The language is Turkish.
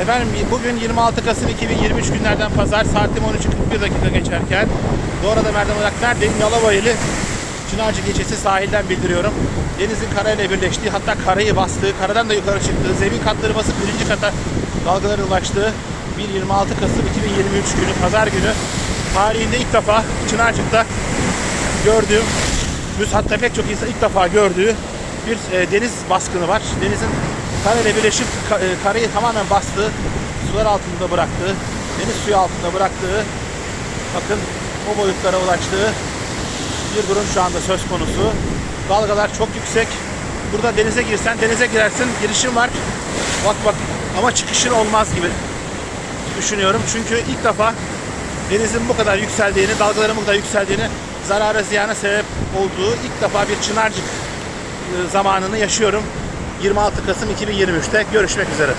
Efendim bugün 26 Kasım 2023 günlerden pazar saatim 13.41 dakika geçerken Doğra'da Merdan olarak neredeyim? Yalabayeli Çınarcık ilçesi sahilden bildiriyorum. Denizin karayla birleştiği hatta karayı bastığı, karadan da yukarı çıktığı, zemin katları basıp birinci kata dalgaların ulaştığı bir 26 Kasım 2023 günü, pazar günü tarihinde ilk defa Çınarcık'ta gördüğüm, hatta pek çok insan ilk defa gördüğü bir e, deniz baskını var. Denizin karayla birleşip e, karayı tamamen bastığı, sular altında bıraktığı, deniz suyu altında bıraktığı, bakın o boyutlara ulaştığı bir durum şu anda söz konusu. Dalgalar çok yüksek. Burada denize girsen denize girersin. Girişin var. Bak bak ama çıkışın olmaz gibi düşünüyorum. Çünkü ilk defa denizin bu kadar yükseldiğini, dalgaların bu kadar yükseldiğini, zarara ziyana sebep olduğu ilk defa bir Çınarcık e, zamanını yaşıyorum. 26 Kasım 2023'te görüşmek üzere.